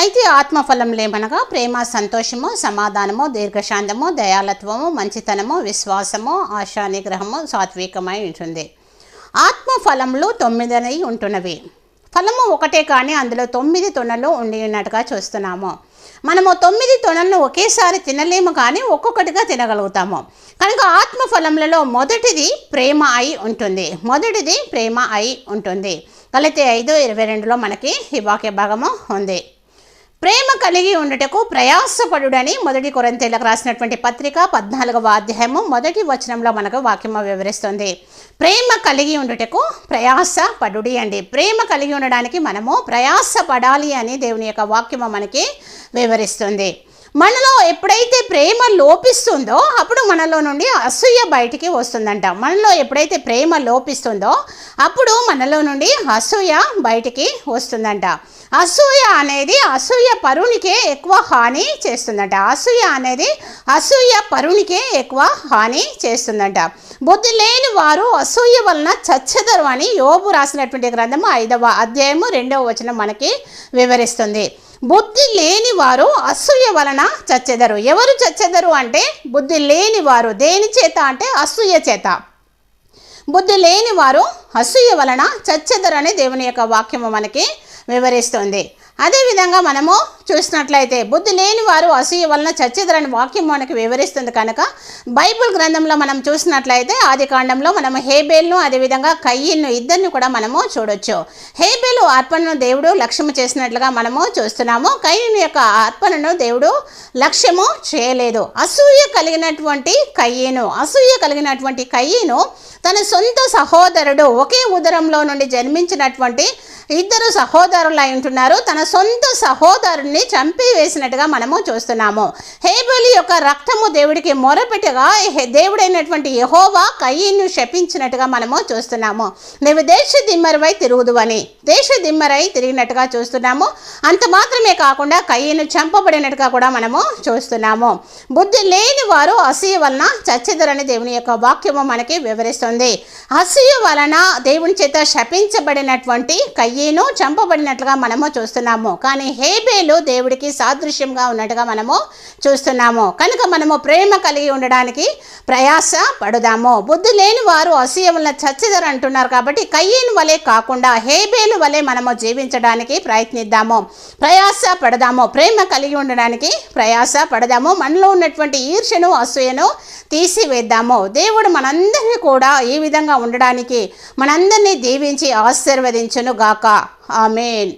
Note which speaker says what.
Speaker 1: అయితే ఆత్మఫలంలో లేమనగా ప్రేమ సంతోషము సమాధానము దీర్ఘశాంతము దయాలత్వము మంచితనము విశ్వాసము ఆశా నిగ్రహము సాత్వికమై ఉంటుంది. ఆత్మఫలములు తొమ్మిదనై ఉంటున్నవి. ఫలము ఒకటే కానీ అందులో తొమ్మిది తొనలు ఉండి ఉన్నట్టుగా చూస్తున్నాము. మనము తొమ్మిది తొనలను ఒకేసారి తినలేము కానీ ఒక్కొక్కటిగా తినగలుగుతాము. కనుక ఆత్మఫలములలో మొదటిది ప్రేమ అయి ఉంటుంది. మొదటిది ప్రేమ అయి ఉంటుంది. కలితే ఐదు ఇరవై రెండులో మనకి ఈ వాక్య భాగము ఉంది. ప్రేమ కలిగి ఉండుటకు ప్రయాసపడుడని మొదటి కొరంతేలకు రాసినటువంటి పత్రిక పద్నాలుగవ అధ్యాయము మొదటి వచనంలో మనకు వాక్యం వివరిస్తుంది. ప్రేమ కలిగి ఉండుటకు ప్రయాస పడుడి అండి. ప్రేమ కలిగి ఉండడానికి మనము ప్రయాస పడాలి అని దేవుని యొక్క వాక్యము మనకి వివరిస్తుంది. మనలో ఎప్పుడైతే ప్రేమ లోపిస్తుందో అప్పుడు మనలో నుండి అసూయ బయటికి వస్తుందంట. మనలో ఎప్పుడైతే ప్రేమ లోపిస్తుందో అప్పుడు మనలో నుండి అసూయ బయటికి వస్తుందంట. అసూయ అనేది అసూయ పరునికే ఎక్కువ హాని చేస్తుందంట. అసూయ అనేది అసూయ పరునికే ఎక్కువ హాని చేస్తుందంట. బుద్ధి లేని వారు అసూయ వలన చచ్చెదరు అని యోబు రాసినటువంటి గ్రంథము ఐదవ అధ్యాయము రెండవ వచనం మనకి వివరిస్తుంది. బుద్ధి లేని వారు అసూయ వలన చచ్చెదరు. ఎవరు చచ్చెదరు అంటే బుద్ధి లేని వారు. దేని చేత అంటే అసూయ చేత. బుద్ధి లేని వారు అసూయ వలన చచ్చెదరని దేవుని యొక్క వాక్యము మనకి వివరిస్తుంది. అదేవిధంగా మనము చూసినట్లయితే బుద్ధి లేని వారు అసూయ వలన చచ్చెదరని వాక్యం మనకు వివరిస్తుంది కనుక బైబిల్ గ్రంథంలో మనం చూసినట్లయితే ఆది కాండంలో మనం హేబేల్ను అదేవిధంగా కయ్యిల్ను ఇద్దరిని కూడా మనము చూడొచ్చు. హేబేలు అర్పణను దేవుడు లక్ష్యము చేసినట్లుగా మనము చూస్తున్నాము. కయ్యిన్ యొక్క అర్పణను దేవుడు లక్ష్యము చేయలేదు. అసూయ కలిగినటువంటి కయ్యను అసూయ కలిగినటువంటి కయ్యను తన సొంత సహోదరుడు ఒకే ఉదరంలో నుండి జన్మించినటువంటి ఇద్దరు సహోదరులు అయి ఉంటున్నారు. తన సొంత సహోదరుని చంపివేసినట్టుగా మనము చూస్తున్నాము. హేబెలి యొక్క రక్తము దేవుడికి మొరపెట్టగా దేవుడైనటువంటి యహోవా కయ్యను శపించినట్టుగా మనము చూస్తున్నాము. నీవు దేశ దిమ్మరవై తిరుగుదువని దేశ దిమ్మరై తిరిగినట్టుగా చూస్తున్నాము. అంత మాత్రమే కాకుండా కయ్యను చంపబడినట్టుగా కూడా మనము చూస్తున్నాము. బుద్ధి లేని వారు అసూయ వలన చచ్చెదరని దేవుని యొక్క వాక్యము మనకి వివరిస్తుంది. అసూయ వలన దేవుని చేత శపించబడినటువంటి కయ్యను చంపబడినట్లుగా మనము చూస్తున్నాము. కానీ హేబేలు దేవుడికి సాదృశ్యంగా ఉన్నట్టుగా మనము చూస్తున్నాము. కనుక మనము ప్రేమ కలిగి ఉండడానికి ప్రయాస పడుదాము. బుద్ధి లేని వారు అసూయ వలన అంటున్నారు కాబట్టి కయ్యేను వలె కాకుండా హేబేలు వలె మనము జీవించడానికి ప్రయత్నిద్దాము. ప్రయాస పడదాము. ప్రేమ కలిగి ఉండడానికి ప్రయాస పడదాము. మనలో ఉన్నటువంటి ఈర్ష్యను అసూయను తీసివేద్దాము. దేవుడు మనందరినీ కూడా ఈ విధంగా ఉండడానికి మనందరినీ దీవించి ఆశీర్వదించును గాక ఆమెన్.